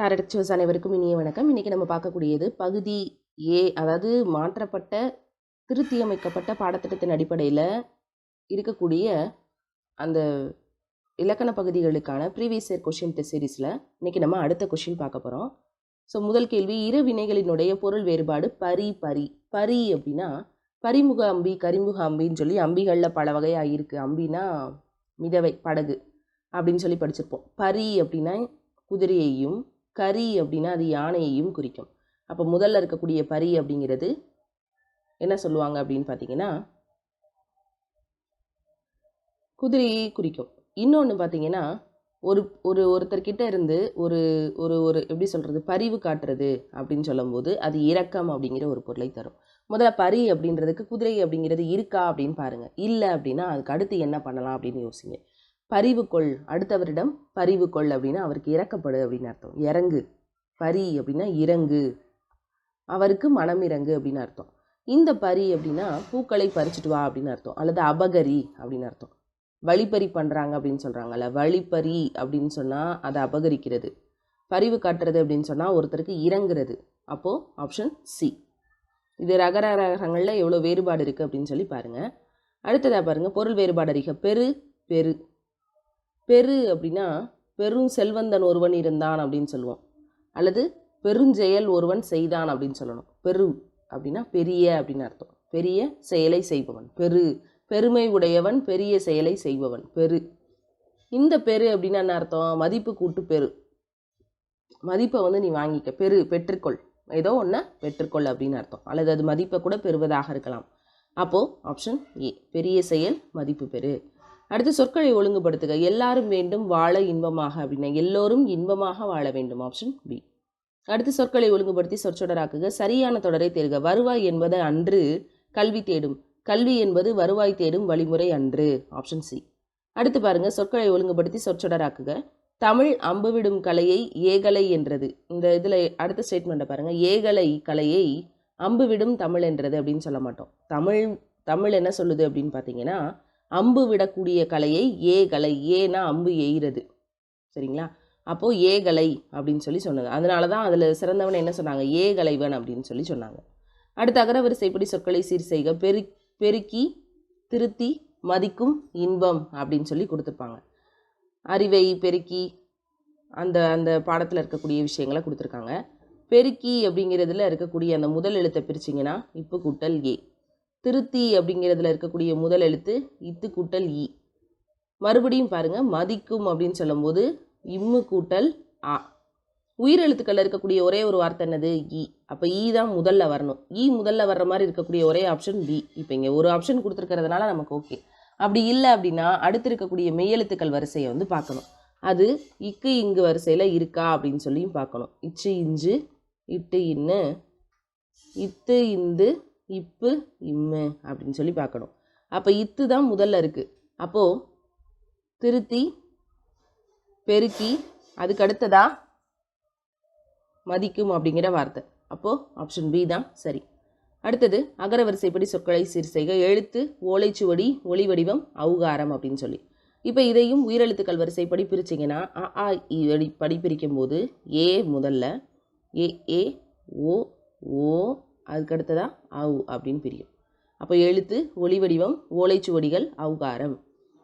Target sous அனைவருக்கும் இனிய வணக்கம். இன்றைக்கி நம்ம பார்க்கக்கூடியது பகுதி ஏ அதாவது மாற்றப்பட்ட திருத்தியமைக்கப்பட்ட பாடத்திட்டத்தின் அடிப்படையில் இருக்கக்கூடிய அந்த இலக்கண பகுதிகளுக்கான ப்ரீவியஸ் இயர் கொஷின் டெஸ்ட் சீரீஸில் இன்றைக்கி நம்ம அடுத்த கொஷின் பார்க்க போகிறோம் ஸோ முதல் கேள்வி இரு வினைகளினுடைய பொருள் வேறுபாடு பரி பரி. பரி அப்படின்னா பரிமுக அம்பி கரிமுக அம்பின்னு சொல்லி அம்பிகளில் பல வகையாக இருக்குது அம்பினா மிதவை படகு அப்படின்னு சொல்லி படிச்சிருப்போம். பரி அப்படின்னா குதிரையையும் கரி அப்படின்னா அது யானையையும் குறிக்கும். அப்போ முதல்ல இருக்கக்கூடிய பரி அப்படிங்கிறது என்ன சொல்லுவாங்க அப்படின்னு பார்த்தீங்கன்னா குதிரையை குறிக்கும். இன்னொன்று பார்த்தீங்கன்னா ஒரு ஒரு ஒருத்தர்கிட்ட இருந்து ஒரு ஒரு ஒரு எப்படி சொல்கிறது பரிவு காட்டுறது அப்படின்னு சொல்லும்போது அது இரக்கம் அப்படிங்கிற ஒரு பொருளை தரும். முதல்ல பரி அப்படின்றதுக்கு குதிரை அப்படிங்கிறது இருக்கா அப்படின்னு பாருங்கள் இல்லை அப்படின்னா அதுக்கு அடுத்து என்ன பண்ணலாம் அப்படின்னு யோசிங்க. பரிவு கொள். அடுத்தவரிடம் பரிவு கொள் அப்படின்னா அவருக்கு இறக்கப்படு அப்படின்னு அர்த்தம். இறங்கு. பரி அப்படின்னா இறங்கு. அவருக்கு மனம் இறங்கு அப்படின்னு அர்த்தம். இந்த பரி அப்படின்னா பூக்களை பறிச்சுட்டு வா அப்படின்னு அர்த்தம். அல்லது அபகரி அப்படின்னு அர்த்தம். வழிப்பறி பண்ணுறாங்க அப்படின்னு சொல்கிறாங்கல்ல வழிப்பறி அப்படின்னு சொன்னால் அதை அபகரிக்கிறது. பரிவு காட்டுறது அப்படின்னு சொன்னால் ஒருத்தருக்கு இறங்குறது. அப்போது ஆப்ஷன் சி இது ரகர ரகங்களில் எவ்வளோ வேறுபாடு இருக்குது அப்படின்னு சொல்லி பாருங்கள் அடுத்ததாக பாருங்கள் பொருள் வேறுபாடு அறிக பெரு பெரு. பெரு அப்படின்னா பெரும் செல்வந்தன் ஒருவன் இருந்தான் அப்படின்னு சொல்லுவோம். அல்லது பெருஞ்செயல் ஒருவன் செய்தான் அப்படின்னு சொல்லணும். பெரு அப்படின்னா பெரிய அப்படின்னு அர்த்தம். பெரிய செயலை செய்பவன். பெரு. பெருமை உடையவன் பெரிய செயலை செய்பவன். பெரு. இந்த பெரு அப்படின்னா என்ன அர்த்தம்? மதிப்பு கூட்டு பெரு. மதிப்பை வந்து நீ வாங்கிக்க. பெரு பெற்றுக்கொள். ஏதோ ஒன்று பெற்றுக்கொள் அப்படின்னு அர்த்தம். அல்லது அது மதிப்பை கூட பெறுவதாக இருக்கலாம். அப்போது ஆப்ஷன் ஏ பெரிய செயல் மதிப்பு பெறு அடுத்து சொற்களை ஒழுங்குபடுத்துக. எல்லாரும் வேண்டும் வாழ இன்பமாக அப்படின்னா எல்லோரும் இன்பமாக வாழ வேண்டும். ஆப்ஷன் பி அடுத்து சொற்களை ஒழுங்குபடுத்தி சொற்றொடராக்குக. சரியான தொடரை தேர்க வருவாய் என்பது அன்று கல்வி தேடும். கல்வி என்பது வருவாய் தேடும் வழிமுறை அன்று. ஆப்ஷன் சி அடுத்து பாருங்க. சொற்களை ஒழுங்குபடுத்தி சொற்றொடராக்குக. தமிழ் அம்புவிடும் கலையை ஏகலை என்றது. இந்த இதில் அடுத்த ஸ்டேட்மெண்ட்டை பாருங்கள் ஏகலை கலையை அம்பு விடும் தமிழ் என்றது அப்படின்னு சொல்ல மாட்டோம். தமிழ் தமிழ் என்ன சொல்லுது அப்படின்னு பார்த்தீங்கன்னா அம்பு விடக்கூடிய கலையை ஏகலை ஏனா அம்பு எய்கிறது சரிங்களா? அப்போது ஏகலை அப்படின்னு சொல்லி சொன்னாங்க. அதனால தான் அதில் சிறந்தவன் என்ன சொன்னாங்க? ஏகலைவன் அப்படின்னு சொல்லி சொன்னாங்க. அடுத்த அகரவரிசைப்படி சொற்களை சீர் செய்க. பெரு பெருக்கி திருத்தி மதிக்கும் இன்பம் அப்படின்னு சொல்லி கொடுத்துருப்பாங்க. அறிவை பெருக்கி அந்த அந்த பாடத்தில் இருக்கக்கூடிய விஷயங்களை கொடுத்துருக்காங்க. பெருக்கி அப்படிங்கிறதுல இருக்கக்கூடிய அந்த முதல் எழுத்தை பிரிச்சிங்கன்னா இப்போ கூட்டல் ஏ. திருத்தி அப்படிங்கிறதுல இருக்கக்கூடிய முதல் எழுத்து இத்து கூட்டல் இ. மறுபடியும் பாருங்கள் மதிக்கும் அப்படின்னு சொல்லும்போது இம்மு கூட்டல் ஆ உயிரெழுத்துக்களில் இருக்கக்கூடிய ஒரே ஒரு வார்த்தை என்னது? இ. அப்போ ஈ தான் முதல்ல வரணும். ஈ முதல்ல வர்ற மாதிரி இருக்கக்கூடிய ஒரே ஆப்ஷன் பி. இப்போ இங்கே ஒரு ஆப்ஷன் கொடுத்துருக்கிறதுனால நமக்கு ஓகே அப்படி இல்லை அப்படின்னா அடுத்து இருக்கக்கூடிய மெய்யெழுத்துக்கள் வரிசையை வந்து பார்க்கணும். அது இக்கு இங்கு வரிசையில் இருக்கா அப்படின்னு சொல்லியும் பார்க்கணும். இச்சு இஞ்சு இட்டு இன்னு இத்து இந்து இப்பு இம்மு அப்படின்னு சொல்லி பார்க்கணும். அப்போ இத்து தான் முதல்ல இருக்குது அப்போது திருத்தி பெருக்கி அதுக்கு அடுத்ததா மதிக்கும் அப்படிங்கிற வார்த்தை. அப்போது ஆப்ஷன் பி தான் சரி. அடுத்தது அகரவரிசைப்படி சொற்களை சீர்செய்க. எழுத்து ஓலைச்சுவடி ஒளி வடிவம் அவுகாரம் அப்படின்னு சொல்லி. இப்போ இதையும் உயிரெழுத்துக்கள் வரிசைப்படி பிரிச்சிங்கன்னா அ ஆ இ படி படி பிரிக்கும் போது ஏ முதல்ல ஏ ஏ ஓ ஓ அதுக்கடுத்ததாக ஆவு அவு அப்படின்னு பிரியும். அப்போ எழுத்து ஒளி வடிவம் ஓலைச்சுவடிகள் அவுகாரம்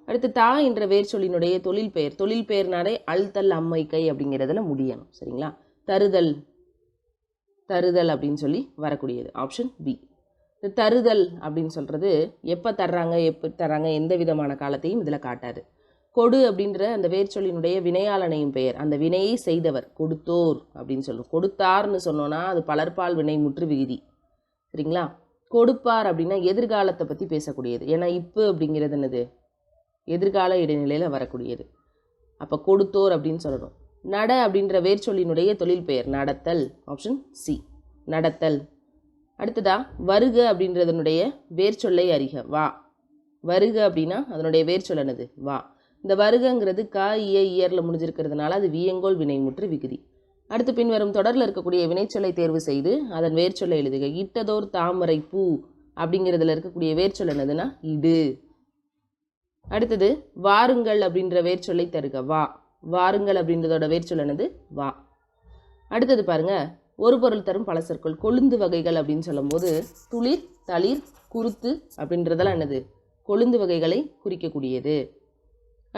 அடுத்து தா என்ற வேர் சொல்லினுடைய தொழில் பெயர் தொழில் பெயர்னாலே அழுத்தல் அம்மை கை அப்படிங்கிறதுல முடியணும் சரிங்களா? தருதல் தருதல் அப்படின்னு சொல்லி வரக்கூடியது. Option B. இந்த தருதல் அப்படின்னு சொல்கிறது எப்போ தர்றாங்க எப்போ தர்றாங்க எந்த விதமான காலத்தையும் இதில் காட்டாது. கொடு அப்படின்ற அந்த வேர்ச்சொல்லினுடைய வினையாளனையும் பெயர். அந்த வினையை செய்தவர் கொடுத்தோர் அப்படின்னு சொல்லுவோம் கொடுத்தார்னு சொன்னோன்னா அது பலர்பால் வினை முற்று விகுதி. சரிங்களா? கொடுப்பார் அப்படின்னா எதிர்காலத்தை பற்றி பேசக்கூடியது. ஏன்னா இப்போ அப்படிங்கிறது என்னது? எதிர்கால இடைநிலையில் வரக்கூடியது. அப்போ கொடுத்தோர் அப்படின்னு சொல்லணும். நட அப்படின்ற வேர்ச்சொல்லினுடைய தொழில் பெயர் நடத்தல் ஆப்ஷன் சி நடத்தல். அடுத்ததா வருக அப்படின்றதனுடைய வேர்ச்சொல்லை அறிக வா. வருக அப்படின்னா அதனுடைய வேர்ச்சொல் என்னது? வா. இந்த வருகங்கிறது கா இய இயரில் முடிஞ்சிருக்கிறதுனால அது வியங்கோல் வினைமுற்று விகுதி. அடுத்து பின்வரும் தொடரில் இருக்கக்கூடிய வினைச்சொல்லை தேர்வு செய்து அதன் வேர்ச்சொல்லை எழுதுக. இட்டதோர் தாமரை பூ அப்படிங்கிறதுல இருக்கக்கூடிய வேர்ச்சொல் என்னதுன்னா இடு. அடுத்தது வாருங்கள் அப்படின்ற வேர்ச்சொல்லை தருக. வா. வாருங்கள் அப்படின்றதோட வேர்ச்சொல் என்னது? வா. அடுத்தது பாருங்க ஒரு பொருள் தரும் பல சொற்கள் கொழுந்து வகைகள் அப்படின்னு சொல்லும்போது துளிர் தளிர் குருத்து அப்படின்றதெல்லாம் என்னது? கொழுந்து வகைகளை குறிக்கக்கூடியது.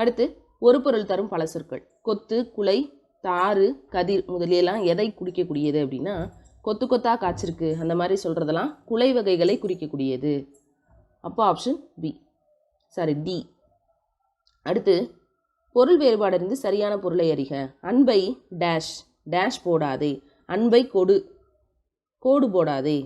அடுத்து ஒரு பொருள் தரும் பல சொற்கள். கொத்து குலை தாறு கதிர் முதலியெல்லாம் எதை குறிக்கக்கூடியது அப்படின்னா கொத்து கொத்தா காய்ச்சிருக்கு அந்த மாதிரி சொல்கிறதெல்லாம் குலை வகைகளை குறிக்கக்கூடியது. அப்போ ஆப்ஷன் பி சாரி டி அடுத்து பொருள் வேறுபாடு இருந்து சரியான பொருளை அறிக. அன்பை டேஷ் டேஷ் போடாதே. அன்பை கொடு கோடு போடாதே.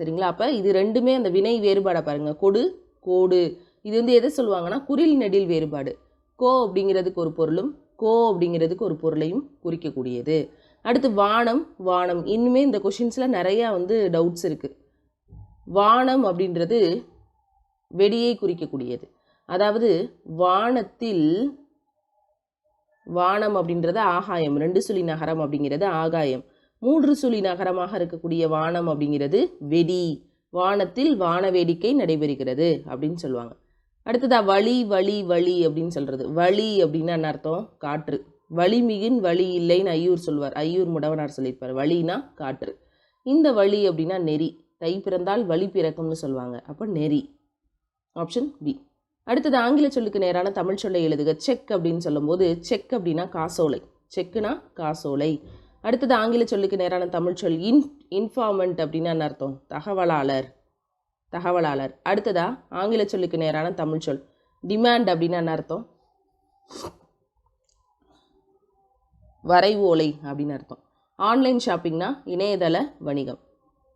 சரிங்களா? அப்போ இது ரெண்டுமே அந்த வினை வேறுபாடை பாருங்கள் கொடு கோடு. இது வந்து எதை சொல்லுவாங்கன்னா குறில் நெடில் வேறுபாடு. கோ அப்படிங்கிறதுக்கு ஒரு பொருளும் கோ அப்படிங்கிறதுக்கு ஒரு பொருளையும் குறிக்கக்கூடியது. அடுத்து வானம் வானம். இன்னுமே இந்த கொஷின்ஸில் நிறையா வந்து டவுட்ஸ் இருக்குது வானம் அப்படின்றது வெடியை குறிக்கக்கூடியது. அதாவது வானத்தில் வானம் அப்படின்றது ஆகாயம். ரெண்டு சுழி நகரம் அப்படிங்கிறது ஆகாயம். மூன்று சுழி நகரமாக இருக்கக்கூடிய வானம் அப்படிங்கிறது வெடி. வானத்தில் வான வேடிக்கை நடைபெறுகிறது அப்படின்னு சொல்லுவாங்க. அடுத்ததா வழி வழி வழி அப்படின்னு சொல்கிறது வழி அப்படின்னா என்ன அர்த்தம்? காற்று. வழிமிகின் வழி இல்லைன்னு ஐயூர் சொல்வார். ஐயூர் முடவனார் சொல்லியிருப்பார். வழினா காற்று. இந்த வழி அப்படின்னா நெறி. தை பிறந்தால் வழி பிறக்கும்னு சொல்லுவாங்க அப்போ நெறி. Option B. அடுத்தது ஆங்கில சொல்லுக்கு நேரான தமிழ் சொல்லை எழுதுக. செக் அப்படின்னு சொல்லும்போது செக் அப்படின்னா காசோலை. செக்குனா காசோலை. அடுத்தது ஆங்கில சொல்லுக்கு நேரான தமிழ் சொல் இன் இன்ஃபார்மண்ட் அப்படின்னா என்ன அர்த்தம்? தகவலாளர். தகவலாளர். அடுத்ததா ஆங்கில சொல்லுக்கு நேரான தமிழ் சொல். டிமாண்ட் அப்படின்னா என்ன அர்த்தம்? வரைவோலை அப்படின்னு அர்த்தம். ஆன்லைன் ஷாப்பிங்னா இணையதள வணிகம்.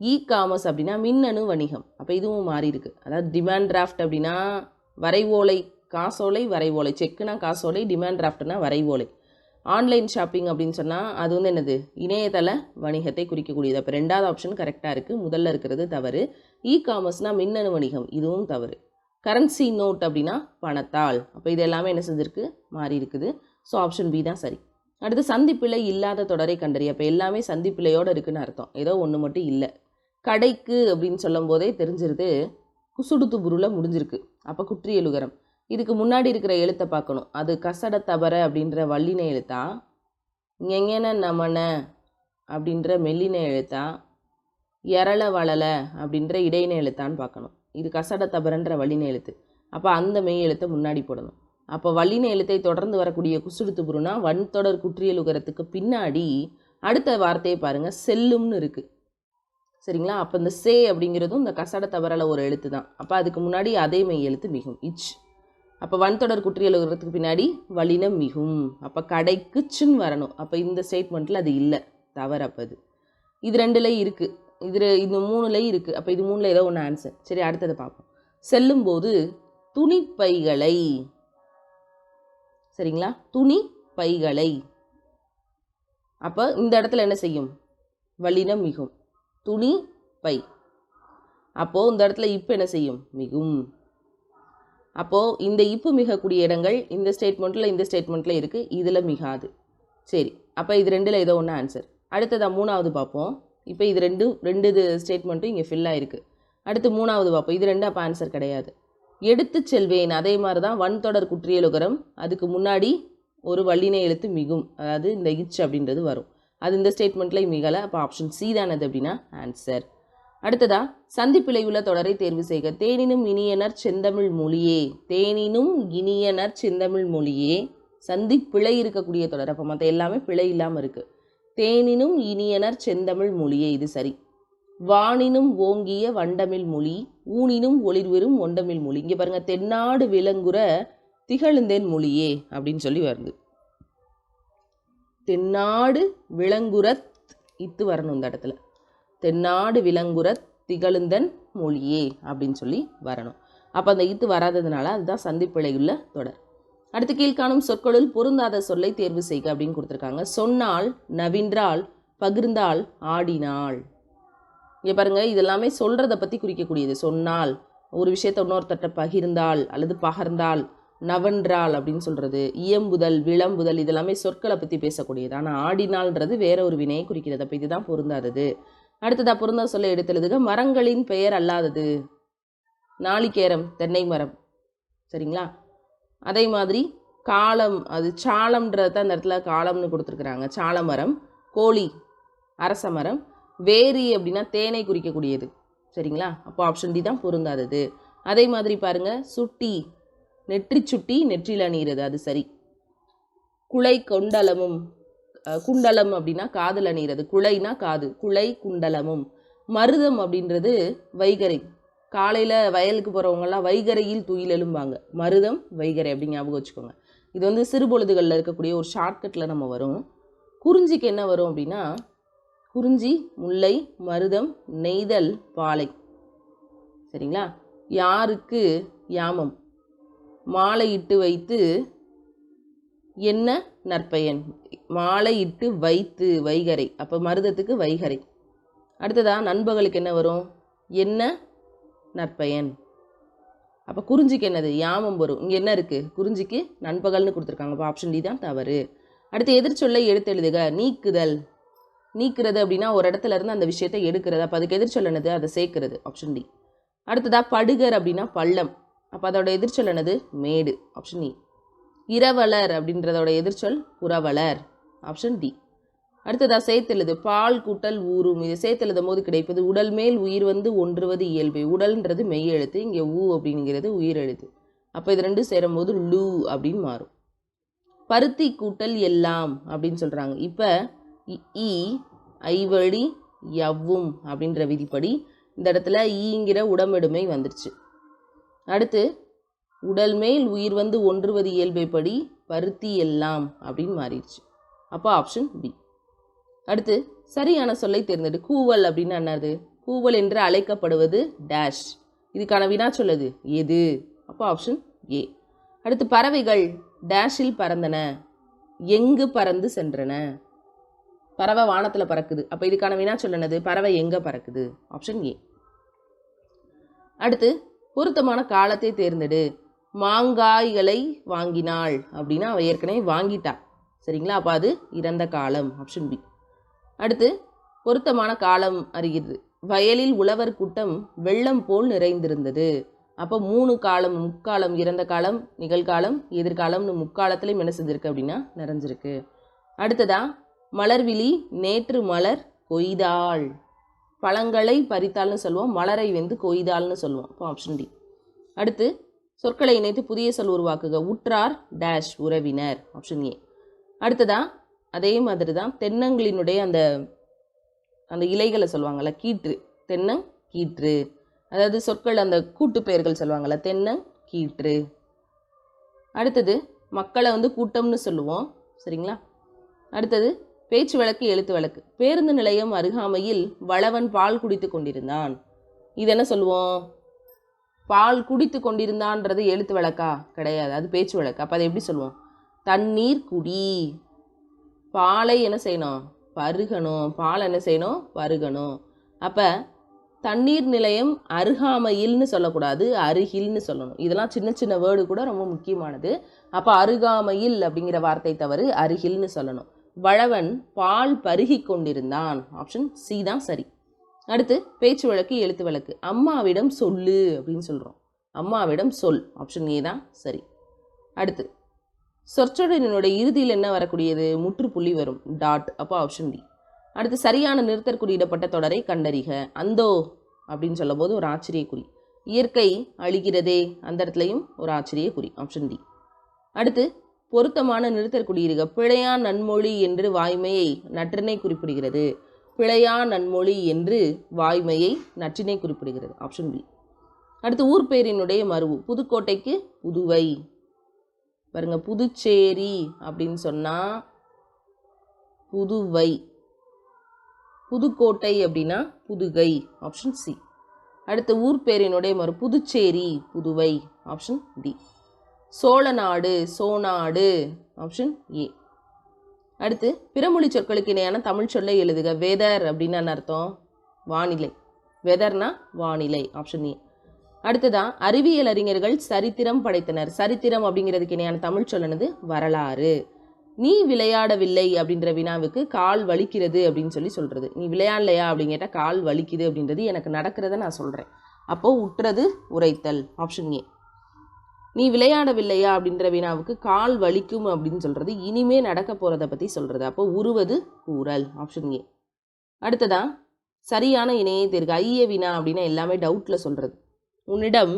இ காமர்ஸ் அப்படின்னா மின்னணு வணிகம். அப்போ இதுவும் மாறி இருக்கு. அதாவது டிமாண்ட் டிராஃப்ட் அப்படின்னா வரைவோலை காசோலை வரைவோலை செக்குனா காசோலை டிமாண்ட் டிராஃப்ட்னா வரைவோலை ஆன்லைன் ஷாப்பிங் அப்படின்னு சொன்னால் அது வந்து என்னது? இணையதள வணிகத்தை குறிக்கக்கூடியது. அப்போ ரெண்டாவது ஆப்ஷன் கரெக்டாக இருக்குது முதல்ல இருக்கிறது தவறு. இ காமர்ஸ்னால் மின்னணு வணிகம். இதுவும் தவறு. கரன்சி நோட் அப்படின்னா பணத்தாள். அப்போ இது எல்லாமே என்ன செஞ்சிருக்கு? மாறி இருக்குது ஸோ ஆப்ஷன் பி தான் சரி. அடுத்து சந்திப்பிழை இல்லாத தொடரை கண்டறி அப்போ எல்லாமே சந்திப்பிழையோடு இருக்குன்னு அர்த்தம். ஏதோ ஒன்று மட்டும் இல்லை. கடைக்கு அப்படின்னு சொல்லும் போதே தெரிஞ்சிருது. குசுடுத்து புருல முடிஞ்சிருக்கு. அப்போ குற்றியலுகரம். இதுக்கு முன்னாடி இருக்கிற எழுத்தை பார்க்கணும். அது கசட தபர அப்படின்ற வல்லின எழுத்தா? எங்கென நமன அப்படின்ற மெல்லின எழுத்தா? எரள வளல அப்படின்ற இடையின எழுத்தான்னு பார்க்கணும். இது கசட தபரன்ற வல்லின எழுத்து. அப்போ அந்த மெய் எழுத்தை முன்னாடி போடணும். அப்போ வல்லின எழுத்தை தொடர்ந்து வரக்கூடிய குசுடுத்து புருனா வன்தொடர் குற்றியலுகரத்துக்கு பின்னாடி அடுத்த வார்த்தையை பாருங்கள் செல்லும்னு இருக்குது சரிங்களா? அப்போ இந்த சே அப்படிங்கிறதும் இந்த கசட தவறல ஒரு எழுத்து தான் அப்போ அதுக்கு முன்னாடி அதே மெய் எழுத்து மிகும். இச். அப்போ வன்தொடர் குற்றியலுகிறதுக்கு பின்னாடி வலினம் மிகும். அப்போ கடைக்குச்சுன்னு வரணும். அப்போ இந்த ஸ்டேட்மெண்ட்டில் அது இல்லை. தவறு அப்போ அது. இது ரெண்டுலேயும் இருக்குது இது இந்த மூணுலேயும் இருக்குது அப்போ இது மூணில் ஏதோ ஒன்று ஆன்சர் சரி அடுத்ததை பார்ப்போம். செல்லும்போது துணிப்பைகளை. சரிங்களா? துணி பைகளை அப்போ இந்த இடத்துல என்ன செய்யும்? வலினம் மிகும். துணி பை அப்போது இந்த இடத்துல இப்போ என்ன செய்யும்? மிகும். அப்போது இந்த இப்பு மிகக்கூடிய இடங்கள் இந்த ஸ்டேட்மெண்ட்டில் இந்த ஸ்டேட்மெண்ட்டில் இருக்குது இதில் மிகாது. சரி அப்போ இது ரெண்டில் ஏதோ ஒன்று ஆன்சர் அடுத்ததாக மூணாவது பார்ப்போம். இப்போ இது ரெண்டு ரெண்டு இது ஸ்டேட்மெண்ட்டும் இங்கே ஃபில் ஆயிருக்கு. அடுத்து மூணாவது பார்ப்போம். இது ரெண்டு அப்போ ஆன்சர் கிடையாது. எடுத்து செல்வேன் அதே மாதிரி தான் வன்தொடர் குற்றியலுகரம் அதுக்கு முன்னாடி ஒரு வல்லினை எழுத்து மிகும். அதாவது இந்த இச் அப்படின்றது வரும். அது இந்த ஸ்டேட்மெண்ட்டில் மிகலை அப்போ ஆப்ஷன் சி தானது அப்படின்னா ஆன்சர் அடுத்ததா சந்திப்பிழையுள்ள தொடரை தேர்வு செய்க. தேனினும் இனியனர் செந்தமிழ் மொழியே. தேனினும் இனியனர் செந்தமிழ் மொழியே. சந்தி பிழை இருக்கக்கூடிய தொடர். அப்போ மற்ற எல்லாமே பிழை இல்லாமல் இருக்குது தேனினும் இனியனர் செந்தமிழ் மொழியே இது சரி. வானினும் ஓங்கிய வண்டமிழ் மொழி ஊனினும் ஒளிர்வெறும் ஒண்டமிழ் மொழி. இங்கே பாருங்கள் தென்னாடு விலங்குற திகழ்ந்தேன் மொழியே அப்படின்னு சொல்லி வருது. தென்னாடு விலங்குரத் இத்து வரணும் இந்த இடத்துல. தென்னாடு விலங்குற திகழுந்தன் மொழியே அப்படின்னு சொல்லி வரணும். அப்போ அந்த இத்து வராததுனால அதுதான் சந்திப்பிழையுள்ள தொடர். அடுத்து கீழ்காணும் சொற்களுள் பொருந்தாத சொல்லை தேர்வு செய்க அப்படின்னு கொடுத்துருக்காங்க. சொன்னால் நவின்றால் பகிர்ந்தால் ஆடினாள் இங்கே பாருங்க இதெல்லாமே சொல்கிறத பற்றி குறிக்கக்கூடியது. சொன்னால் ஒரு விஷயத்தை இன்னொருத்தட்ட பகிர்ந்தால் அல்லது பகர்ந்தால் நவன்றால் அப்படின்னு சொல்கிறது இயம்புதல் விளம்புதல் இதெல்லாமே சொற்களை பற்றி பேசக்கூடியது. ஆனால் ஆடினால்ன்றது வேற ஒரு வினையை குறிக்கிறது. அப்போ இதுதான் பொருந்தாதது. அடுத்ததாக பொருந்தா சொல்ல எடுத்தெழுதுக மரங்களின் பெயர் அல்லாதது. நாளிகேரம் தென்னை மரம். சரிங்களா? அதே மாதிரி காலம் அது சாலம்ன்றது அந்த இடத்துல காலம்னு கொடுத்துருக்குறாங்க. சாலமரம் கோழி அரச மரம் வேரி அப்படின்னா தேனை குறிக்கக்கூடியது. சரிங்களா? அப்போ ஆப்ஷன் டி தான் பொருந்தாதது. அதே மாதிரி பாருங்கள் சுட்டி நெற்றி சுட்டி நெற்றில அணிகிறது அது சரி. குலை கொண்டலமும் குண்டலம் அப்படின்னா காதில் அணிகிறது குலைனா காது. குலை குண்டலமும். மருதம் அப்படின்றது வைகரை. காலையில் வயலுக்கு போகிறவங்கலாம் வைகரையில் துயிலெலும்பாங்க மருதம் வைகரை அப்படின்னு ஞாபகம் வச்சுக்கோங்க. இது வந்து சிறுபொழுதுகளில் இருக்கக்கூடிய ஒரு ஷார்ட்கட்டில் நம்ம வரும். குறிஞ்சிக்கு என்ன வரும் அப்படின்னா குறிஞ்சி முல்லை மருதம் நெய்தல் பாலை. சரிங்களா? யாருக்கு யாமம்? மாலையிட்டு வைத்து என்ன நற்பயன். மாலையிட்டு வைத்து வைகரை. அப்போ மருதத்துக்கு வைகரை. அடுத்ததா நண்பகலுக்கு என்ன வரும்? என்ன? நற்பயன். அப்போ குறிஞ்சிக்கு என்னது? யாமம் வரும். இங்கே என்ன இருக்குது குறிஞ்சிக்கு நண்பகல்னு கொடுத்துருக்காங்க. அப்போ ஆப்ஷன் டி தான் தவறு. அடுத்து எதிர்ச்சொல்லை எடுத்து எழுதுக. நீக்குதல். நீக்கிறது அப்படின்னா ஒரு இடத்துல இருந்து அந்த விஷயத்தை எடுக்கிறது. அப்போ அதுக்கு எதிர்ச்சொல் என்னது? அதை சேர்க்கறது. ஆப்ஷன் டி அடுத்ததா படுகர் அப்படின்னா பள்ளம். அப்போ அதோட எதிர்ச்சொல் என்னது? மேடு. Option E e. இரவலர் அப்படின்றதோட எதிர்ச்சொல் உறவலர் ஆப்ஷன் டி அடுத்ததா சேர்த்தெழுது பால் கூட்டல் ஊரும் இது சேர்த்தெழுதும் போது கிடைப்பது உடல் மேல் உயிர் வந்து ஒன்றுவது இயல்பு. உடல்ன்றது மெய் எழுத்து இங்கே ஊ அப்படிங்கிறது உயிர் எழுத்து. அப்போ இது ரெண்டும் சேரும்போது லூ அப்படின்னு மாறும். பருத்தி கூட்டல் எல்லாம் அப்படின்னு சொல்கிறாங்க இப்போ இ ஐவழி யவ்வும் அப்படின்ற விதிப்படி இந்த இடத்துல ஈங்கிற உடம்பெடுமை வந்துருச்சு. அடுத்து உடல் மேல் உயிர் வந்து ஒன்றுவது இயல்பைப்படி பருத்தி எல்லாம் அப்படின்னு மாறிடுச்சு. அப்போ ஆப்ஷன் பி அடுத்து சரியான சொல்லை தேர்ந்தெடு. கூவல் அப்படின்னு என்னது கூவல் என்று அழைக்கப்படுவது டேஷ் இதுக்கான வினா சொல்லுது எது? அப்போ ஆப்ஷன் ஏ அடுத்து பறவைகள் டேஷில் பறந்தன. எங்கு பறந்து சென்றன? பறவை வானத்தில் பறக்குது. அப்போ இதுக்கான வினா சொல்லனது பறவை எங்கே பறக்குது? ஆப்ஷன் ஏ அடுத்து பொருத்தமான காலத்தை தேர்ந்தெடு. மாங்காய்களை வாங்கினாள் அப்படின்னா அவள் ஏற்கனவே வாங்கிட்டா. சரிங்களா? அப்போ அது இறந்த காலம் ஆப்ஷன் பி அடுத்து பொருத்தமான காலம் அறிகிறது. வயலில் உழவர் கூட்டம் வெள்ளம் போல் நிறைந்திருந்தது. அப்போ மூணு காலம் முக்காலம் இறந்த காலம் நிகழ்காலம் எதிர்காலம்னு முக்காலத்துலேயும் என்ன செஞ்சிருக்கு அப்படின்னா நிறைஞ்சிருக்கு. அடுத்ததா மலர்விழி நேற்று மலர் கொய்தாள். பழங்களை பறித்தாள்னு சொல்லுவோம் மலரை வந்து கொய்தாள்னு சொல்லுவோம். அப்போ ஆப்ஷன் டி அடுத்து சொற்களை இணைத்து புதிய சொல் உருவாக்குக. உற்றார் டேஷ் உறவினர். ஆப்ஷன் ஏ அடுத்ததா அதே மாதிரி தான் தென்னங்களினுடைய அந்த அந்த இலைகளை சொல்லுவாங்கள்ல கீற்று. தென்னங் கீற்று. அதாவது சொற்கள் அந்த கூட்டு பெயர்கள் சொல்லுவாங்கள்ல தென்னங் கீற்று. அடுத்தது மக்களை வந்து கூட்டம்னு சொல்லுவோம். சரிங்களா? அடுத்தது பேச்சு வழக்கு எழுத்து வழக்கு. பேருந்து நிலையம் அருகாமையில் வளவன் பால் குடித்து கொண்டிருந்தான். இது என்ன சொல்லுவோம்? பால் குடித்து கொண்டிருந்தான்றது எழுத்து வழக்கா கிடையாது. அது பேச்சு வழக்கு அப்போ அதை எப்படி சொல்லுவோம்? தண்ணீர் குடி. பாலை என்ன செய்யணும்? பருகணும். பால் என்ன செய்யணும்? பருகணும். அப்போ தண்ணீர் நிலையம் அருகாமையில்னு சொல்லக்கூடாது அருகில்னு சொல்லணும். இதெல்லாம் சின்ன சின்ன வேர்டு கூட ரொம்ப முக்கியமானது. அப்போ அருகாமையில் அப்படிங்கிற வார்த்தை தவறு அருகில்னு சொல்லணும். வளவன் பால் பருகி கொண்டிருந்தான். ஆப்ஷன் சி தான் சரி. அடுத்து பேச்சு வழக்கு எழுத்து வழக்கு. அம்மாவிடம் சொல்லு அப்படின்னு சொல்கிறோம் அம்மாவிடம் சொல். ஆப்ஷன் ஏ தான். சரி. அடுத்து சொற்றொடரினுடைய இறுதியில் என்ன வரக்கூடியது? முற்றுப்புள்ளி வரும். டாட் அப்போ ஆப்ஷன் டி அடுத்து சரியான நிறுத்தற்குறியிடப்பட்ட தொடரை கண்டறிக. அந்தோ அப்படின்னு சொல்லும்போது ஒரு ஆச்சரிய குறி. இயற்கை அழிகிறதே. அந்த இடத்துலையும் ஒரு ஆச்சரிய குறி. ஆப்ஷன் டி அடுத்து பொருத்தமான நிறுத்தற்குடியிருக பிழையா நன்மொழி என்று வாய்மையை நற்றினை குறிப்பிடுகிறது. பிழையா நன்மொழி என்று வாய்மையை நற்றினை குறிப்பிடுகிறது. ஆப்ஷன் பி அடுத்து ஊர் பேரினுடைய மருவு புதுக்கோட்டைக்கு புதுவை. பாருங்க புதுச்சேரி அப்படின்னு சொன்னால் புதுவை. புதுக்கோட்டை அப்படின்னா புதுகை. ஆப்ஷன் சி அடுத்து ஊர் பேரினுடைய மறு Puducherry Puduvai. Option D Cholanadu Sonadu option A அடுத்து பிறமொழி சொற்களுக்கு இணையான தமிழ் சொல்லை எழுதுக. வெதர் அப்படின்னு என்ன அர்த்தம்? வானிலை. வெதர்னா வானிலை ஆப்ஷன் ஏ அடுத்ததான் அறிவியல் அறிஞர்கள் சரித்திரம் படைத்தனர். சரித்திரம் அப்படிங்கிறதுக்கு இணையான தமிழ் சொல்லனது வரலாறு. நீ விளையாடவில்லை அப்படின்ற வினாவுக்கு கால் வலிக்கிறது அப்படின்னு சொல்லி சொல்கிறது நீ விளையாடலையா அப்படின்னு கேட்டால் கால் வலிக்குது அப்படின்றது எனக்கு நடக்கிறத நான் சொல்கிறேன் அப்போது உற்றது உரைத்தல் ஆப்ஷன் ஏ நீ விளையாடவில்லையா அப்படின்ற வினாவுக்கு கால் வலிக்கும் அப்படின்னு சொல்கிறது இனிமே நடக்க போகிறத பற்றி சொல்கிறது அப்போ உருவது கூறல் ஆப்ஷன் ஏ அடுத்ததா சரியான இணையை தேர்க. ஐய வினா அப்படின்னா எல்லாமே டவுட்டில் சொல்கிறது உன்னிடம்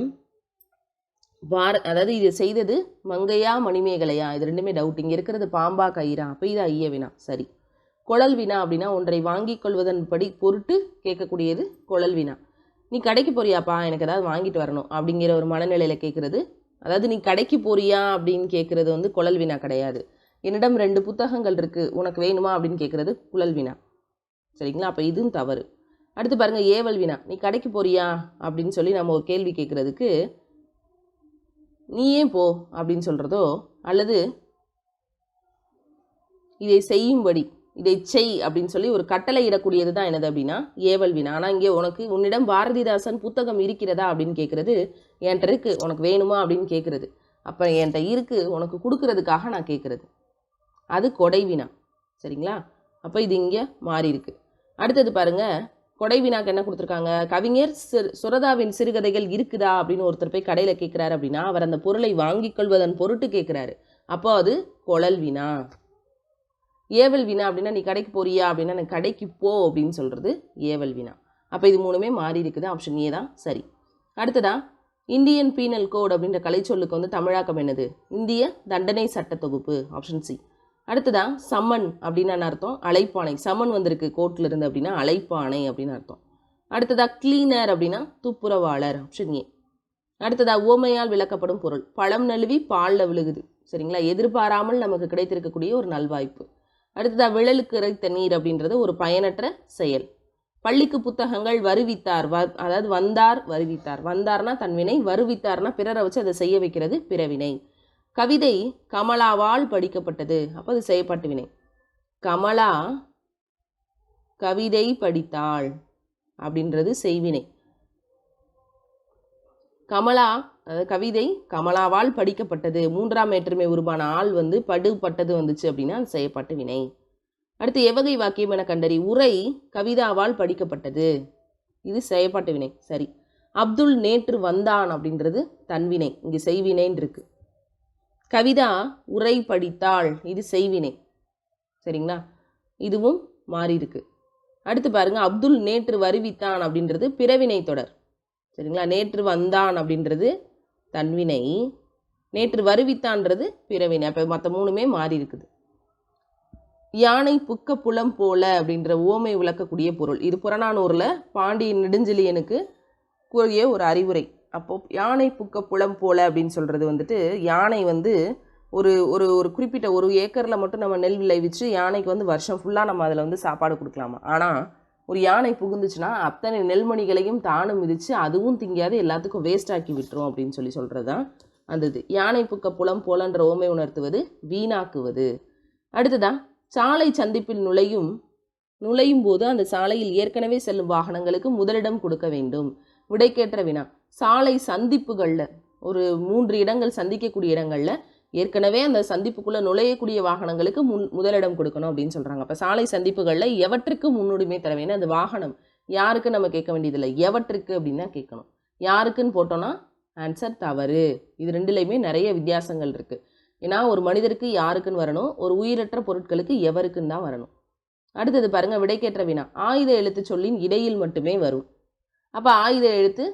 வார அதாவது இது செய்தது மங்கையா மணிமேகலையா? இது ரெண்டுமே டவுட் இங்கே இருக்கிறது பாம்பா கயிறா. அப்போ இது ஐய வினா சரி. குழல் வினா அப்படின்னா ஒன்றை வாங்கிக் கொள்வதன் படி பொருட்டு கேட்கக்கூடியது குழல் வினா நீ கடைக்கு போறியாப்பா? எனக்கு ஏதாவது வாங்கிட்டு வரணும் அப்படிங்கிற ஒரு மனநிலையில் கேட்குறது அதாவது நீ கடைக்கு போறியா அப்படின்னு கேட்குறது வந்து குழல் வினா கிடையாது. என்னிடம் ரெண்டு புத்தகங்கள் இருக்குது உனக்கு வேணுமா அப்படின்னு கேட்குறது குழல் வினா சரிங்களா? அப்போ இதுவும் தவறு. அடுத்து பாருங்கள் ஏவல் வினா நீ கடைக்கு போறியா அப்படின்னு சொல்லி நம்ம ஒரு கேள்வி கேட்குறதுக்கு நீ ஏன் போ அப்படின்னு சொல்கிறதோ அல்லது இதை செய்யும்படி இதை செய் அப்படின்னு சொல்லி ஒரு கட்டளை இடக்கூடியது தான் என்னது அப்படின்னா ஏவல் வினா ஆனால் இங்கே உனக்கு உன்னிடம் பாரதிதாசன் புத்தகம் இருக்கிறதா அப்படின்னு கேட்குறது என்கிட்ட இருக்கு உனக்கு வேணுமா? அப்படின்னு கேட்குறது அப்போ என்கிட்ட இருக்குது உனக்கு கொடுக்கறதுக்காக நான் கேட்குறது அது கொடைவினா. சரிங்களா? அப்போ இது இங்கே மாறி இருக்கு அடுத்தது பாருங்க கொடைவினாக்கு என்ன கொடுத்துருக்காங்க? கவிஞர் சிறு சுரதாவின் சிறுகதைகள் இருக்குதா? அப்படின்னு ஒருத்தர் போய் கடையில் கேட்குறாரு அப்படின்னா அவர் அந்த பொருளை வாங்கிக் கொள்வதன் பொருட்டு கேட்குறாரு அப்போ அது கொழல் வினா. ஏவல் வினா அப்படின்னா நீ கடைக்கு போறியா? அப்படின்னா நான் கடைக்கு போ அப்படின்னு சொல்கிறது ஏவல் வினா. அப்போ இது மூணுமே மாறி இருக்குது ஆப்ஷன் ஏ தான் சரி. அடுத்ததா இந்தியன் பீனல் கோட் அப்படின்ற கலைச்சொல்லுக்கு வந்து தமிழாக்கம் என்னது? இந்திய தண்டனை சட்ட தொகுப்பு ஆப்ஷன் சி அடுத்ததா சம்மன் அப்படின்னு அர்த்தம் அழைப்பானை சம்மன் வந்திருக்கு கோர்ட்டில் இருந்து அப்படின்னா அழைப்பானை அப்படின்னு அர்த்தம். அடுத்ததா கிளீனர் அப்படின்னா துப்புரவாளர் ஆப்ஷன் ஏ அடுத்ததா ஓமையால் விளக்கப்படும் பொருள். பழம் நழுவி பாலில் விழுகுது. சரிங்களா? எதிர்பாராமல் நமக்கு கிடைத்திருக்கக்கூடிய ஒரு நல்வாய்ப்பு. அடுத்ததா விழலுக்கு இறைத்த நீர் அப்படின்றது ஒரு பயனற்ற செயல். பள்ளிக்கு புத்தகங்கள் வருவித்தார். வ அதாவது வந்தார் வருவித்தார். வந்தார்னா தன்வினை வருவித்தார்னா பிறரை வச்சு அதை செய்ய வைக்கிறது பிறவினை. கவிதை கமலாவால் படிக்கப்பட்டது. அப்போ அது செய்யப்பட்டு வினை. கமலா கவிதை படித்தாள் அப்படின்றது செய்வினை. கமலா அதாவது கவிதை கமலாவால் படிக்கப்பட்டது. மூன்றாம் ஏற்றுமை உருவான ஆள் வந்து படுபட்டது வந்துச்சு அப்படின்னா அது செய்யப்பட்டு வினை. அடுத்து எவகை வாக்கியம் என கண்டறி உரை கவிதாவால் படிக்கப்பட்டது. இது செய்யப்பட்ட வினை. சரி. அப்துல் நேற்று வந்தான் அப்படின்றது தன்வினை இங்கே செய்வினைன்னு இருக்கு. கவிதா உரை படித்தாள். இது செய்வினை. சரிங்களா? இதுவும் மாறி இருக்கு அடுத்து பாருங்க. அப்துல் நேற்று வருவித்தான் அப்படின்றது பிறவினை தொடர். சரிங்களா? நேற்று வந்தான் அப்படின்றது தன்வினை நேற்று வருவித்தான்றது பிறவினை. அப்போ மற்ற மூணுமே மாறி இருக்குது யானை புக்க புலம் போல அப்படின்ற ஓமை விளக்கக்கூடிய பொருள். இது புறநானூரில் பாண்டியன் நெடுஞ்செழியனுக்கு கூறிய ஒரு அறிவுரை. அப்போ யானை புக்க புலம் போல அப்படின்னு சொல்கிறது வந்துட்டு யானை வந்து ஒரு ஒரு ஒரு குறிப்பிட்ட ஒரு ஏக்கரில் மட்டும் நம்ம நெல் விளைவிச்சு யானைக்கு வந்து வருஷம் ஃபுல்லாக நம்ம அதில் வந்து சாப்பாடு கொடுக்கலாமா? ஆனால் ஒரு யானை புகுந்துச்சுன்னா அத்தனை நெல்மணிகளையும் தானும் மிதித்து அதுவும் திங்காது எல்லாத்துக்கும் வேஸ்ட் ஆக்கி விட்டுரும் அப்படின்னு சொல்லி சொல்கிறது தான் அந்த இது. யானை புக்க புலம் போலன்ற ஓமை உணர்த்துவது வீணாக்குவது. அடுத்ததா சாலை சந்திப்பில் நுழையும் நுழையும் போது அந்த சாலையில் ஏற்கனவே செல்லும் வாகனங்களுக்கு முதலிடம் கொடுக்க வேண்டும். விடைக்கேற்ற வினா சாலை சந்திப்புகளில் ஒரு மூன்று இடங்கள் சந்திக்கக்கூடிய இடங்களில் ஏற்கனவே அந்த சந்திப்புக்குள்ளே நுழையக்கூடிய வாகனங்களுக்கு முன் முதலிடம் கொடுக்கணும் அப்படின்னு சொல்கிறாங்க அப்போ சாலை சந்திப்புகளில் எவற்றுக்கு முன்னுரிமை தர வேணும்? அந்த வாகனம் யாருக்கு நம்ம கேட்க வேண்டியதில்லை. எவற்றுக்கு அப்படின்னு தான் கேட்கணும். யாருக்குன்னு போட்டோன்னா ஆன்சர் தவறு. இது ரெண்டுலேயுமே நிறைய வித்தியாசங்கள் இருக்குது ஏன்னா ஒரு மனிதருக்கு யாருக்குன்னு வரணும்? ஒரு உயிரற்ற பொருட்களுக்கு எவருக்குன்னு தான் வரணும். அடுத்தது பாருங்கள் விடைக்கேற்ற வினா ஆயுத எழுத்து சொல்லின் இடையில் மட்டுமே வரும். அப்போ ஆயுத எழுத்து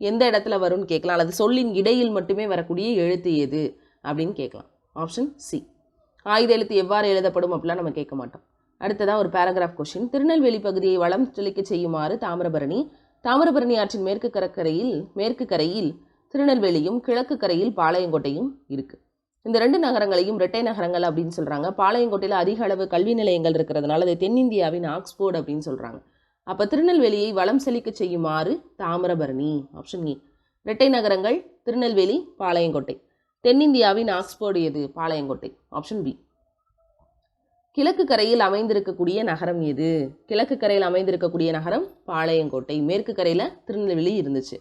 எந்த இடத்துல வரும்னு கேட்கலாம்? அல்லது சொல்லின் இடையில் மட்டுமே வரக்கூடிய எழுத்து எது? அப்படின்னு கேட்கலாம். ஆப்ஷன் சி ஆயுத எழுத்து எவ்வாறு எழுதப்படும் அப்படிலாம் நம்ம கேட்க மாட்டோம். அடுத்ததாக ஒரு பேராகிராஃப் கொஷின் திருநெல்வேலி பகுதியை வளம் செழிக்க செய்யுமாறு தாமிரபரணி தாமிரபரணி ஆற்றின் மேற்கு கடற்கரையில் மேற்கு கரையில் திருநெல்வேலியும் கிழக்கு கரையில் பாளையங்கோட்டையும் இருக்கு. இந்த ரெண்டு நகரங்களையும் இரட்டை நகரங்கள் அப்படின்னு சொல்றாங்க. பாளையங்கோட்டையில் அதிக அளவு கல்வி நிலையங்கள் இருக்கிறதுனால அதை தென்னிந்தியாவின் ஆக்ஸ்போர்ட் அப்படின்னு சொல்றாங்க. அப்ப திருநெல்வேலியை வளம் செழிக்க செய்யுமாறு தாமிரபரணி ஆப்ஷன் ஏ இரட்டை நகரங்கள் திருநெல்வேலி பாளையங்கோட்டை. தென்னிந்தியாவின் ஆக்ஸ்போர்டு எது? பாளையங்கோட்டை ஆப்ஷன் பி கிழக்கு கரையில் அமைந்திருக்கக்கூடிய நகரம் எது? கிழக்கு கரையில் அமைந்திருக்கக்கூடிய நகரம் பாளையங்கோட்டை. மேற்கு கரையில் திருநெல்வேலி இருந்துச்சு.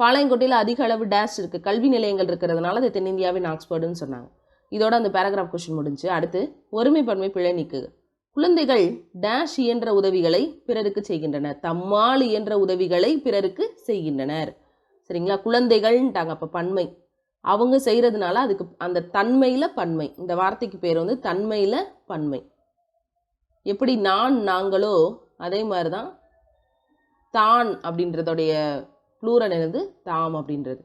பாளையங்கோட்டையில் அதிக அளவு டேஷ் இருக்குது கல்வி நிலையங்கள் இருக்கிறதுனால அது தென்னிந்தியாவின் ஆக்ஸ்போர்டுன்னு சொன்னாங்க. இதோட அந்த பேராகிராஃப் கொஷின் முடிஞ்சு அடுத்து ஒருமைப்பன்மை பிழை நீக்குக. குழந்தைகள் டேஷ் இயன்ற உதவிகளை பிறருக்கு செய்கின்றனர். தம்மால் இயன்ற உதவிகளை பிறருக்கு செய்கின்றனர். சரிங்களா? குழந்தைகள்ன்ட்டாங்க. அப்போ பன்மை. அவங்க செய்கிறதுனால அதுக்கு அந்த தன்மையில் பன்மை. இந்த வார்த்தைக்கு பேர் வந்து தன்மையில் பன்மை. எப்படி நான் நாங்களோ அதே மாதிரி தான் தான் அப்படின்றதோடைய ப்ளூரல் எனது தாம் அப்படின்றது.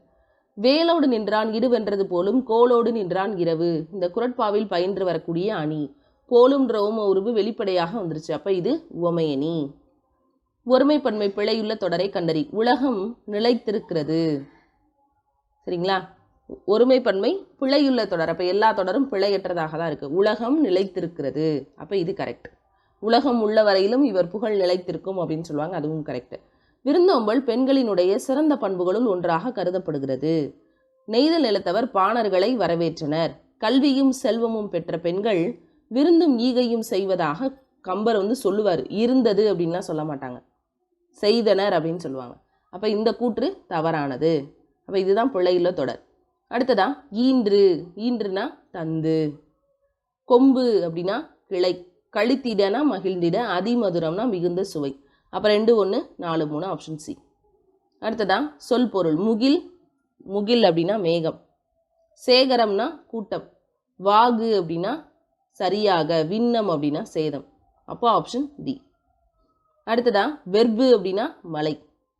வேலோடு நின்றான் இடுவென்றது போலும் கோலோடு நின்றான் இரவு. இந்த குரட்பாவில் பயின்று வரக்கூடிய அணி. போலும்ன்ற ஓம உருவு வெளிப்படையாக வந்துருச்சு. அப்போ இது உவமையணி ஒருமைப்பன்மை பிழையுள்ள தொடரை கண்டறி. உலகம் நிலைத்திருக்கிறது. சரிங்களா? ஒருமைப்பன்மை பிழையுள்ள தொடர். அப்போ எல்லா தொடரும் பிழையற்றதாக தான் இருக்குது உலகம் நிலைத்திருக்கிறது. அப்போ இது கரெக்ட் உலகம் உள்ள வரையிலும் இவர் புகழ் நிலைத்திருக்கும் அப்படின்னு சொல்லுவாங்க. அதுவும் கரெக்ட் விருந்தோம்பல் பெண்களினுடைய சிறந்த பண்புகளுள் ஒன்றாக கருதப்படுகிறது. நெய்தல் நிலத்தவர் பாணர்களை வரவேற்றனர். கல்வியும் செல்வமும் பெற்ற பெண்கள் விருந்தும் ஈகையும் செய்வதாக கம்பர் வந்து சொல்லுவார். இருந்தது அப்படின்லாம் சொல்ல மாட்டாங்க. செய்தனர் அப்படின்னு சொல்லுவாங்க. அப்போ இந்த கூற்று தவறானது. அப்போ இதுதான் பிள்ளையில தொடர். அடுத்ததா ஈன்று ஈன்றுனா தந்து. கொம்பு அப்படின்னா கிளை. கழித்திடனா மகிழ்ந்திட அதிமதுரம்னா மிகுந்த சுவை அப்போ ரெண்டு ஒன்று நாலு மூணு ஆப்ஷன் சி அடுத்ததா சொல் பொருள். முகில். முகில் அப்படின்னா மேகம். சேகரம்னா கூட்டம். வாகு அப்படின்னா சரியாக. விண்ணம் அப்படின்னா சேதம். அப்போ ஆப்ஷன் டி அடுத்ததா வெர்பு அப்படின்னா மலை.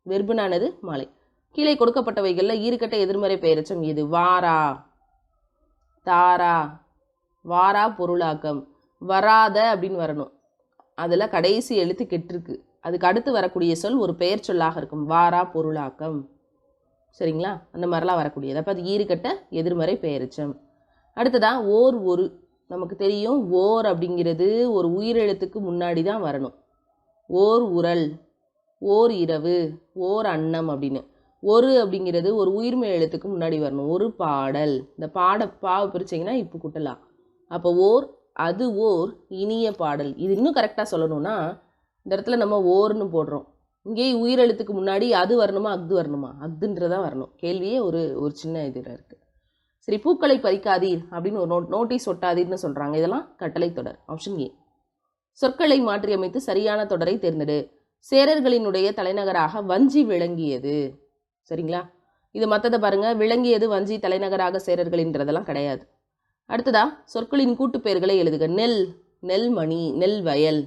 வெர்புனானது மலை. கீழே கொடுக்கப்பட்டவைகளில் ஈர்க்கட்ட எதிர்மறை பெயரச்சம் எது? வாரா. தாரா. வாரா பொருளாக்கம். வராத அப்படின்னு வரணும். அதில் கடைசி எழுத்து கெட்டிருக்கு. அதுக்கு அடுத்து வரக்கூடிய சொல் ஒரு பெயர் சொல்லாக இருக்கும். வாரா பொருளாக்கம். சரிங்களா? அந்த மாதிரிலாம் வரக்கூடியது. அப்போ அது ஈறுகட்ட எதிர்மறை பெயரிச்சம். அடுத்ததா ஓர் ஒரு. நமக்கு தெரியும் ஓர் அப்படிங்கிறது ஒரு உயிரெழுத்துக்கு முன்னாடி தான் வரணும். ஓர் உரல் ஓர் இரவு ஓர் அன்னம் அப்படின்னு. ஒரு அப்படிங்கிறது ஒரு உயிர்மை எழுத்துக்கு முன்னாடி வரணும். ஒரு பாடல். இந்த பாட பாவை பிரிச்சிங்கன்னா இப்போ குட்டலாம் அப்போ ஓர் அது ஓர் இனிய பாடல். இது இன்னும் கரெக்டாக சொல்லணும்னா இந்த இடத்துல நம்ம ஓர்னு போடுறோம். இங்கேயே உயிரெழுத்துக்கு முன்னாடி அது வரணுமா அஃது வரணுமா? அஃதுன்றதா வரணும். கேள்வியே ஒரு ஒரு சின்ன இதில் இருக்குது சரி பூக்களை பறிக்காதீர் அப்படின்னு ஒரு நோட் நோட்டீஸ் ஒட்டாதீர்னு சொல்கிறாங்க இதெல்லாம் கட்டளை தொடர் ஆப்ஷன் ஏ சொற்களை மாற்றியமைத்து சரியான தொடரை தேர்ந்தெடு. சேரர்களினுடைய தலைநகராக வஞ்சி விளங்கியது. சரிங்களா? இது மற்றதை பாருங்கள் விளங்கியது வஞ்சி தலைநகராக சேரர்களின்றதெல்லாம் கிடையாது. அடுத்ததா சொற்களின் கூட்டு பெயர்களை எழுதுக. நெல் நெல்மணி நெல் வயல்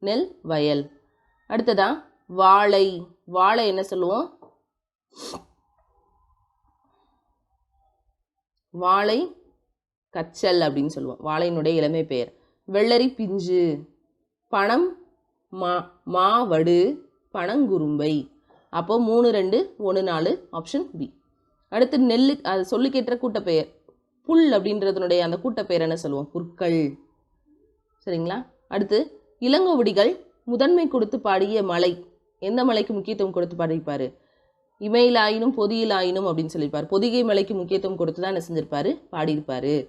நெல் வயல். அடுத்ததா வாழை. வாழை என்ன சொல்லுவோம்? வாழை கச்சல் அப்படின்னு சொல்லுவோம். வாழையினுடைய இளமை பெயர். வெள்ளரி பிஞ்சு. பணம் மா மாவடு பனங்குரும்பை அப்போ மூணு ரெண்டு ஒன்று நாலு ஆப்ஷன் பி அடுத்து நெல்லு அது சொல்லிக்கேற்ற கூட்டப்பெயர். புல் அப்படின்றதுனுடைய அந்த கூட்டப்பெயர் என்ன சொல்லுவோம்? புற்கள். சரிங்களா? அடுத்து இளங்கோவடிகள் முதன்மை கொடுத்து பாடிய மலை. எந்த மலைக்கு முக்கியத்துவம் கொடுத்து பாடியிருப்பார்? இமையிலாயினும் பொதியிலாயினும் அப்படின்னு சொல்லியிருப்பார். பொதிகை மலைக்கு முக்கியத்துவம் கொடுத்து தான் என்ன செஞ்சிருப்பாரு? பாடியிருப்பார்.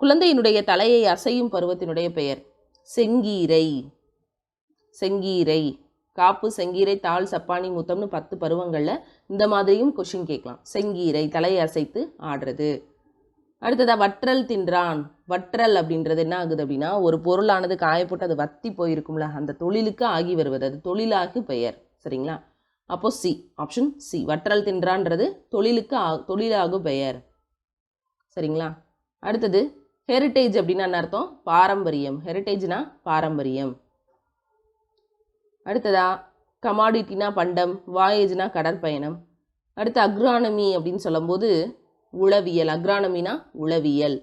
குழந்தையினுடைய தலையை அசையும் பருவத்தினுடைய பெயர் செங்கீரை. செங்கீரை. காப்பு செங்கீரை தாள் சப்பானி முத்தம்னு பத்து பருவங்களில் இந்த மாதிரியும் கொஷின் கேட்கலாம். செங்கீரை தலையை அசைத்து ஆடுறது. அடுத்ததா வற்றல் தின்றான். வற்றல் அப்படின்றது என்ன ஆகுது அப்படின்னா ஒரு பொருளானது காயப்பட்டு அது வத்தி போயிருக்கும்ல அந்த தொழிலுக்கு ஆகி வருவது. அது தொழிலாகு பெயர். சரிங்களா? அப்போ சி ஆப்ஷன் சி வற்றல் தின்றான்றது தொழிலுக்கு ஆ தொழிலாகும் பெயர். சரிங்களா? அடுத்தது ஹெரிட்டேஜ் அப்படின்னா என்ன அர்த்தம்? பாரம்பரியம். ஹெரிட்டேஜ்னா பாரம்பரியம். அடுத்ததா கமாடிட்டினா பண்டம். வாயேஜ்னா கடற்பயணம். அடுத்து அக்ரானமி அப்படின்னு சொல்லும்போது உளவியல் அக்ரானமினா உளவியல்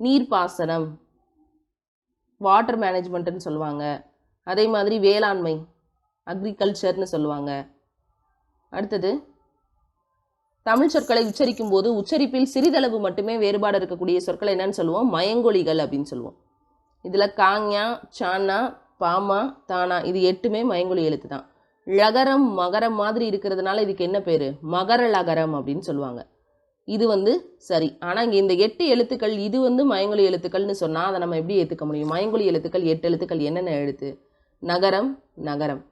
நீர்ப்பாசனம் வாட்டர் மேனேஜ்மெண்ட்டுன்னு சொல்லுவாங்க. அதே மாதிரி வேளாண்மை அக்ரிகல்ச்சர்னு சொல்லுவாங்க. அடுத்தது தமிழ் சொற்களை உச்சரிக்கும் போது உச்சரிப்பில் சிறிதளவு மட்டுமே வேறுபாடு இருக்கக்கூடிய சொற்கள் என்னன்னு சொல்லுவோம். மயங்கொலிகள் அப்படின்னு சொல்லுவோம். இதில் காங்யா சானா பாமா தானா இது எட்டுமே மயங்கொலி எழுத்து தான் ழகரம் மகரம் மாதிரி இருக்கிறதுனால இதுக்கு என்ன பேர்? மகர லகரம் அப்படின்னு சொல்லுவாங்க. இது வந்து சரி. ஆனால் இங்கே இந்த எட்டு எழுத்துக்கள் இது வந்து மயங்கொலி எழுத்துக்கள்னு சொன்னால் அதை நம்ம எப்படி ஏற்றுக்க முடியும்? மயங்கொலி எழுத்துக்கள் எட்டு எழுத்துக்கள் என்னென்ன எழுத்து? நகரம் நகரம்.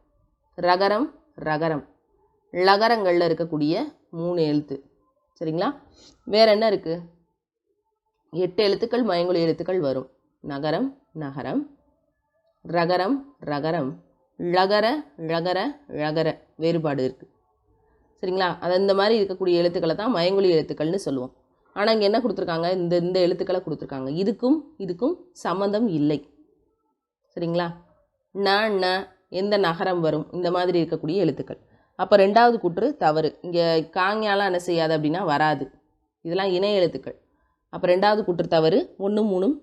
ரகரம் ரகரம். லகரங்களில் இருக்கக்கூடிய மூணு எழுத்து. சரிங்களா? வேற என்ன இருக்குது எட்டு எழுத்துக்கள் மயங்கொலி எழுத்துக்கள் வரும். நகரம் நகரம். ரகரம் ரகரம். ழகர ழகர ழகர வேறுபாடு இருக்குது சரிங்களா? அது இந்த மாதிரி இருக்கக்கூடிய எழுத்துக்களை தான் மயங்கொலி எழுத்துக்கள்னு சொல்லுவோம். ஆனால் இங்கே என்ன கொடுத்துருக்காங்க? இந்த இந்த எழுத்துக்களை கொடுத்துருக்காங்க. இதுக்கும் இதுக்கும் சம்மந்தம் இல்லை. சரிங்களா? ந ந எந்த நகரம் வரும்? இந்த மாதிரி இருக்கக்கூடிய எழுத்துக்கள். அப்போ ரெண்டாவது கூற்று தவறு. இங்கே காங்கியாலாம் என்ன செய்யாது அப்படின்னா வராது. இதெல்லாம் இணை எழுத்துக்கள். அப்போ ரெண்டாவது கூற்று தவறு ஒன்று மூணும்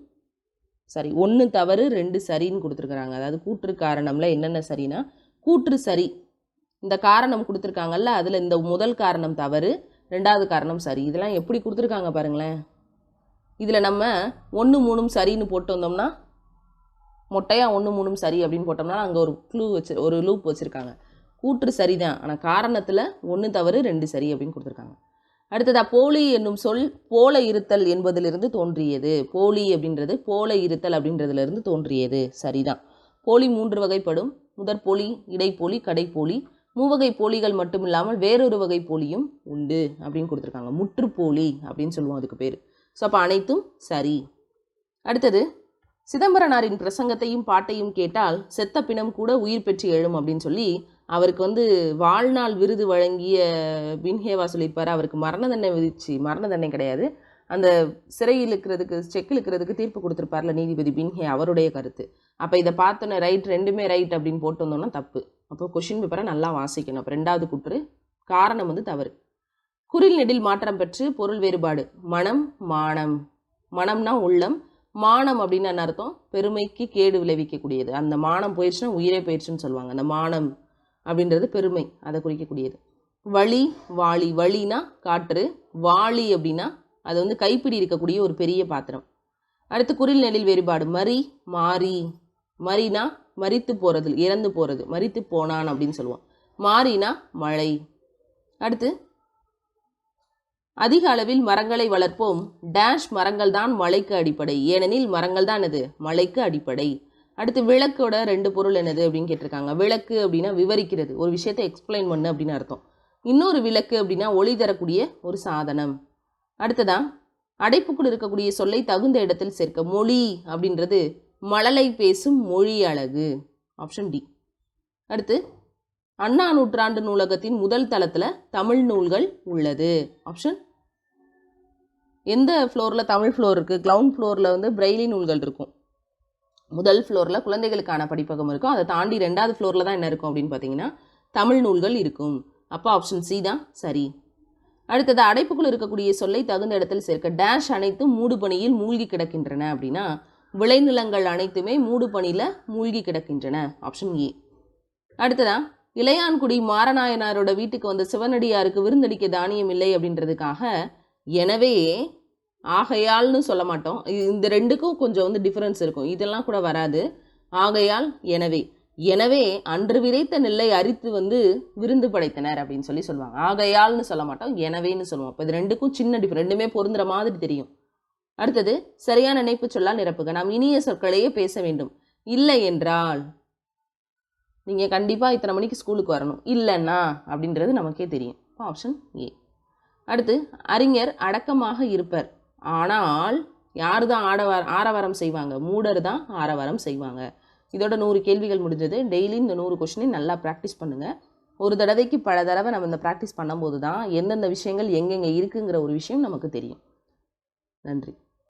சரி. ஒன்று தவறு ரெண்டு சரின்னு கொடுத்துருக்குறாங்க. அதாவது கூற்று காரணம்ல என்னென்ன சரினா கூற்று சரி இந்த காரணம் கொடுத்துருக்காங்கல்ல அதில் இந்த முதல் காரணம் தவறு ரெண்டாவது காரணம் சரி. இதெல்லாம் எப்படி கொடுத்துருக்காங்க பாருங்களேன். இதில் நம்ம ஒன்று மூணும் சரின்னு போட்டு வந்தோம்னா மொட்டையாக ஒன்று மூணும் சரி அப்படின்னு போட்டோம்னா அங்கே ஒரு க்ளூ வச்சு ஒரு லூப் வச்சுருக்காங்க. கூற்று சரிதான் ஆனால் காரணத்தில் ஒன்று தவறு ரெண்டு சரி அப்படின்னு கொடுத்துருக்காங்க. அடுத்ததாக போலி என்னும் சொல் போல இருத்தல் என்பதிலிருந்து தோன்றியது. போலி அப்படின்றது போல இருத்தல் அப்படின்றதுலேருந்து தோன்றியது. சரிதான். போலி மூன்று வகைப்படும். முதற்போலி இடைப்போலி கடைப்போலி மூவகை போலிகள் மட்டும் இல்லாமல் வேறொரு வகை போலியும் உண்டு அப்படின்னு கொடுத்துருக்காங்க. முற்றுப்போலி அப்படின்னு சொல்லுவோம் அதுக்கு பேர். ஸோ அப்போ அனைத்தும் சரி. அடுத்தது சிதம்பரனாரின் பிரசங்கத்தையும் பாட்டையும் கேட்டால் செத்த பிணம் கூட உயிர் பெற்று எழும் அப்படின்னு சொல்லி அவருக்கு வந்து வாழ்நாள் விருது வழங்கிய பின்ஹேவா சொல்லியிருப்பார். அவருக்கு மரண தண்டனை விதிச்சு மரண தண்டனை கிடையாது. அந்த சிறையில் இருக்கிறதுக்கு செக் இருக்கிறதுக்கு தீர்ப்பு கொடுத்துருப்பார்ல நீதிபதி பின்ஹே அவருடைய கருத்து. அப்போ இதை பார்த்தோன்னே ரைட் ரெண்டுமே ரைட் அப்படின்னு போட்டு வந்தோம்னா தப்பு. அப்போ கொஷின் பேப்பரை நல்லா வாசிக்கணும். அப்போ ரெண்டாவது குற்று காரணம் வந்து தவறு. குறில் நெடில் மாற்றம் பெற்று பொருள் வேறுபாடு. மனம் மானம். மனம்னா உள்ளம். மானம் அப்படின்னு என்ன அர்த்தம்? பெருமைக்கு கேடு விளைவிக்கக்கூடியது. அந்த மானம் போயிடுச்சுன்னா உயிரே போயிடுச்சுன்னு சொல்லுவாங்க. அந்த மானம் அப்படின்றது பெருமை அதை குறிக்கக்கூடியது. வழி வாளி. வழினா காற்று. வாளி அப்படின்னா அது வந்து கைப்பிடி இருக்கக்கூடிய ஒரு பெரிய பாத்திரம். அடுத்து குரில் நெழில் வேறுபாடு மறி மாறி மறினா மறித்து போகிறது இறந்து போகிறது மறித்து போனான் அப்படின்னு சொல்லுவோம். மாறினா மழை. அடுத்து அதிக அளவில் மரங்களை வளர்ப்போம். டேஷ் மரங்கள் தான் மழைக்கு அடிப்படை. ஏனெனில் மரங்கள் தான் என்னது மழைக்கு அடிப்படை. அடுத்து விளக்கோட ரெண்டு பொருள் என்னது அப்படின்னு கேட்டிருக்காங்க. விளக்கு அப்படின்னா விவரிக்கிறது. ஒரு விஷயத்தை எக்ஸ்பிளைன் பண்ணு அப்படின்னு அர்த்தம். இன்னொரு விளக்கு அப்படின்னா ஒளி தரக்கூடிய ஒரு சாதனம். அடுத்ததா அடைப்புக்குள் இருக்கக்கூடிய சொல்லை தகுந்த இடத்தில் சேர்க்க மொழி அப்படின்றது மழலை பேசும் மொழி அழகு. ஆப்ஷன் டி அடுத்து அண்ணா நூற்றாண்டு நூலகத்தின் முதல் தளத்தில் தமிழ் நூல்கள் உள்ளது. ஆப்ஷன் எந்த ஃப்ளோரில் தமிழ் ஃப்ளோர் இருக்குது கிரவுண்ட் ஃப்ளோரில் வந்து பிரெய்லி நூல்கள் இருக்கும். முதல் ஃப்ளோரில் குழந்தைகளுக்கான படிப்பகம் இருக்கும். அதை தாண்டி ரெண்டாவது ஃப்ளோரில் தான் என்ன இருக்கும் அப்படின்னு பார்த்தீங்கன்னா தமிழ் நூல்கள் இருக்கும். அப்போ ஆப்ஷன் சி தான். சரி. அடுத்தது அடைப்புக்குள் இருக்கக்கூடிய சொல்லை தகுந்த இடத்தில் சேர்க்க டேஷ் அனைத்தும் மூடு பனியில் மூழ்கி கிடக்கின்றன அப்படின்னா விளைநிலங்கள் அனைத்துமே மூடு பனியில் மூழ்கி கிடக்கின்றன. ஆப்ஷன் ஏ அடுத்ததா இளையான்குடி மாரநாயனாரோட வீட்டுக்கு வந்த சிவனடியாருக்கு விருந்தளிக்க தானியம் இல்லை அப்படின்றதுக்காக எனவே ஆகையால்னு சொல்ல மாட்டோம். இந்த ரெண்டுக்கும் கொஞ்சம் வந்து டிஃப்ரென்ஸ் இருக்கும். இதெல்லாம் கூட வராது. ஆகையால் எனவே. எனவே அன்று விதைத்த நெல்லை அரித்து வந்து விருந்து படைத்தனர் அப்படின்னு சொல்லி சொல்லுவாங்க. ஆகையால்னு சொல்ல மாட்டோம் எனவேன்னு சொல்லுவோம். அப்போ இது ரெண்டுக்கும் சின்ன அடிப்பு ரெண்டுமே பொருந்துற மாதிரி தெரியும். அடுத்தது சரியான நினைப்பு சொல்லால் நிரப்புக. நாம் இனிய சொற்களையே பேச வேண்டும். இல்லை என்றால் நீங்கள் கண்டிப்பாக இத்தனை மணிக்கு ஸ்கூலுக்கு வரணும். இல்லைன்னா அப்படின்றது நமக்கே தெரியும். ஆப்ஷன் ஏ அடுத்து அறிஞர் அடக்கமாக இருப்பர். ஆனால் யார் தான் ஆடவார ஆரவாரம் செய்வாங்க? மூடர் தான் ஆரவாரம் செய்வாங்க. இதோட நூறு கேள்விகள் முடிஞ்சது. டெய்லி இந்த நூறு கொஷினையும் நல்லா ப்ராக்டிஸ் பண்ணுங்கள் ஒரு தடவைக்கு பல தடவை நம்ம இந்த ப்ராக்டிஸ் பண்ணும்போது தான் எந்தெந்த விஷயங்கள் எங்கெங்கே இருக்குங்கிற ஒரு விஷயம் நமக்கு தெரியும். நன்றி.